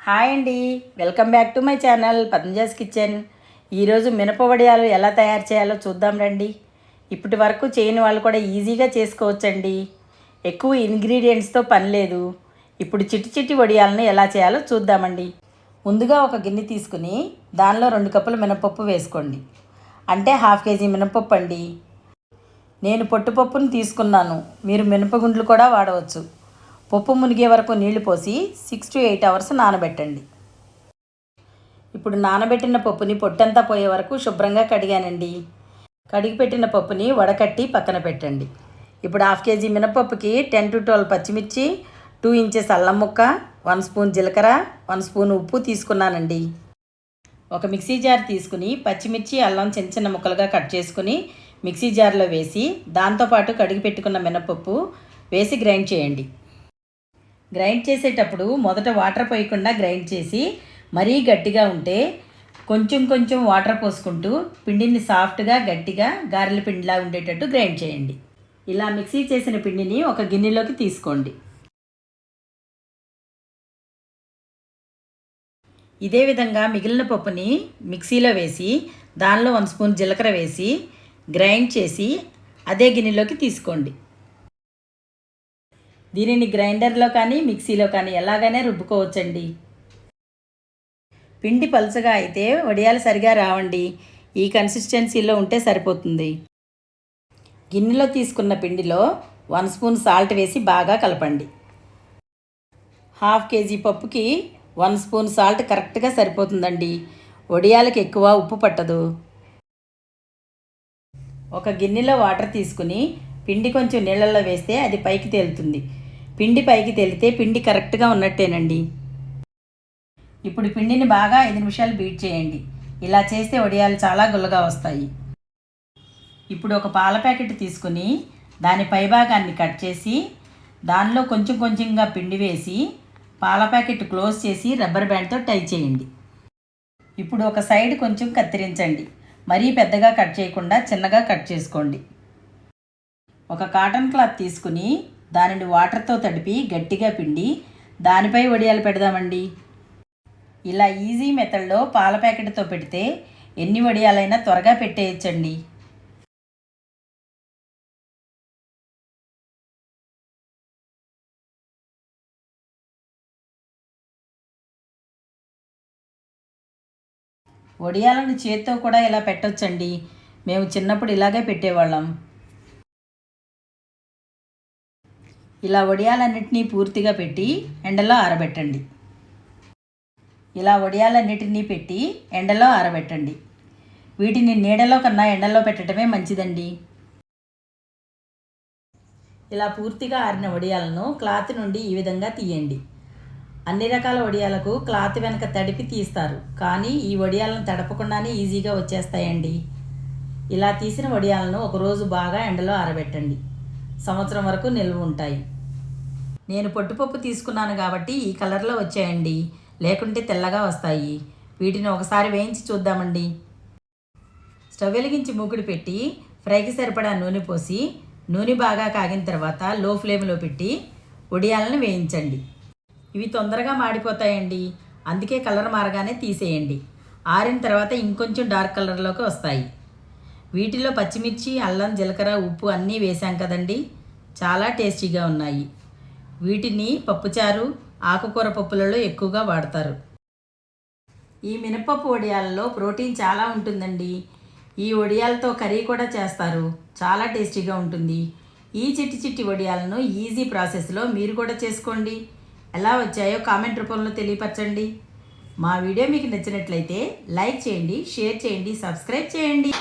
Hi అండి. Welcome back to my channel పతంజాస్ kitchen. ఈరోజు మినప వడియాలు ఎలా తయారు చేయాలో చూద్దాం రండి. ఇప్పటి వరకు చేయని వాళ్ళు కూడా ఈజీగా చేసుకోవచ్చండి. ఎక్కువ ఇంగ్రీడియంట్స్తో పని లేదు. ఇప్పుడు చిట్టి చిట్టి వడియాలను ఎలా చేయాలో చూద్దామండి. ముందుగా ఒక గిన్నె తీసుకుని దానిలో రెండు కప్పులు మినపప్పు వేసుకోండి. అంటే హాఫ్ కేజీ మినపప్పు అండి. నేను పొట్టుపప్పును తీసుకున్నాను. మీరు మినపగుండ్లు కూడా వాడవచ్చు. పప్పు మునిగే వరకు నీళ్ళు పోసి సిక్స్ టు ఎయిట్ అవర్స్ నానబెట్టండి. ఇప్పుడు నానబెట్టిన పప్పుని పొట్టంతా పోయే వరకు శుభ్రంగా కడిగానండి. కడిగి పెట్టిన పప్పుని వడకట్టి పక్కన పెట్టండి. ఇప్పుడు హాఫ్ కేజీ మినపప్పుకి టెన్ టు ట్వెల్వ్ పచ్చిమిర్చి టూ ఇంచెస్ అల్లం ముక్క వన్ స్పూన్ జీలకర్ర వన్ స్పూన్ ఉప్పు తీసుకున్నానండి. ఒక మిక్సీ జార్ తీసుకుని పచ్చిమిర్చి అల్లం చిన్న చిన్న ముక్కలుగా కట్ చేసుకుని మిక్సీ జార్లో వేసి దాంతోపాటు కడిగి పెట్టుకున్న మినపప్పు వేసి గ్రైండ్ చేయండి. గ్రైండ్ చేసేటప్పుడు మొదట వాటర్ పోయకుండా గ్రైండ్ చేసి మరీ గట్టిగా ఉంటే కొంచెం కొంచెం వాటర్ పోసుకుంటూ పిండిని సాఫ్ట్గా గట్టిగా గారెల పిండిలా ఉండేటట్టు గ్రైండ్ చేయండి. ఇలా మిక్సీ చేసిన పిండిని ఒక గిన్నెలోకి తీసుకోండి. ఇదే విధంగా మిగిలిన పప్పుని మిక్సీలో వేసి దానిలో వన్ స్పూన్ జీలకర్ర వేసి గ్రైండ్ చేసి అదే గిన్నెలోకి తీసుకోండి. దీనిని గ్రైండర్లో కానీ మిక్సీలో కానీ ఎలాగైనా రుబ్బుకోవచ్చండి. పిండి పలుచగా అయితే వడియాలు సరిగా రావండి. ఈ కన్సిస్టెన్సీలో ఉంటే సరిపోతుంది. గిన్నెలో తీసుకున్న పిండిలో వన్ స్పూన్ సాల్ట్ వేసి బాగా కలపండి. హాఫ్ కేజీ పప్పుకి వన్ స్పూన్ సాల్ట్ కరెక్ట్గా సరిపోతుందండి. వడియాలకి ఎక్కువ ఉప్పు పట్టదు. ఒక గిన్నెలో వాటర్ తీసుకుని పిండి కొంచెం నీళ్ళల్లో వేస్తే అది పైకి తేలుతుంది. పిండి పైకి తేలితే పిండి కరెక్ట్గా ఉన్నట్టేనండి. ఇప్పుడు పిండిని బాగా ఐదు నిమిషాలు బీట్ చేయండి. ఇలా చేస్తే వడియాలు చాలా గుల్లగా వస్తాయి. ఇప్పుడు ఒక పాల ప్యాకెట్ తీసుకుని దాని పైభాగాన్ని కట్ చేసి దానిలో కొంచెం కొంచెంగా పిండి వేసి పాల ప్యాకెట్ క్లోజ్ చేసి రబ్బర్ బ్యాండ్తో టై చేయండి. ఇప్పుడు ఒక సైడ్ కొంచెం కత్తిరించండి. మరీ పెద్దగా కట్ చేయకుండా చిన్నగా కట్ చేసుకోండి. ఒక కాటన్ క్లాత్ తీసుకుని దానిని వాటర్తో తడిపి గట్టిగా పిండి దానిపై వడియాలు పెడదామండి. ఇలా ఈజీ మెథడ్లో పాల ప్యాకెట్తో పెడితే ఎన్ని వడియాలైనా త్వరగా పెట్టేయచ్చండి. వడియాలను చేత్తో కూడా ఇలా పెట్టొచ్చండి. మేము చిన్నప్పుడు ఇలాగే పెట్టేవాళ్ళం. ఇలా వడియాలన్నింటినీ పూర్తిగా పెట్టి ఎండలో ఆరబెట్టండి. ఇలా వడియాలన్నిటినీ పెట్టి ఎండలో ఆరబెట్టండి. వీటిని నీడలో కన్నా ఎండలో పెట్టడమే మంచిదండి. ఇలా పూర్తిగా ఆరిన వడియాలను క్లాత్ నుండి ఈ విధంగా తీయండి. అన్ని రకాల వడియాలకు క్లాత్ వెనక తడిపి తీస్తారు. కానీ ఈ వడియాలను తడపకుండానే ఈజీగా వచ్చేస్తాయండి. ఇలా తీసిన వడియాలను ఒకరోజు బాగా ఎండలో ఆరబెట్టండి. సంవత్సరం వరకు నిల్వ ఉంటాయి. నేను పొట్టుపప్పు తీసుకున్నాను కాబట్టి ఈ కలర్లో వచ్చాయండి. లేకుంటే తెల్లగా వస్తాయి. వీటిని ఒకసారి వేయించి చూద్దామండి. స్టవ్ వెలిగించి మూకుడు పెట్టి ఫ్రైకి సరిపడా నూనె పోసి నూనె బాగా కాగిన తర్వాత లో ఫ్లేమ్లో పెట్టి ఉడియాలను వేయించండి. ఇవి తొందరగా మాడిపోతాయండి. అందుకే కలర్ మారగానే తీసేయండి. ఆరిన తర్వాత ఇంకొంచెం డార్క్ కలర్లోకి వస్తాయి. వీటిలో పచ్చిమిర్చి అల్లం జీలకర్ర ఉప్పు అన్నీ వేసాం కదండి. చాలా టేస్టీగా ఉన్నాయి. వీటిని పప్పుచారు ఆకుకూర పప్పులలో ఎక్కువగా వాడతారు. ఈ మినపప్పు వడియాలలో ప్రోటీన్ చాలా ఉంటుందండి. ఈ వడియాలతో కర్రీ కూడా చేస్తారు. చాలా టేస్టీగా ఉంటుంది. ఈ చిట్టి చిట్టి వడియాలను ఈజీ ప్రాసెస్లో మీరు కూడా చేసుకోండి. ఎలా వచ్చాయో కామెంట్ రూపంలో తెలియపరచండి. మా వీడియో మీకు నచ్చినట్లయితే లైక్ చేయండి షేర్ చేయండి సబ్స్క్రైబ్ చేయండి.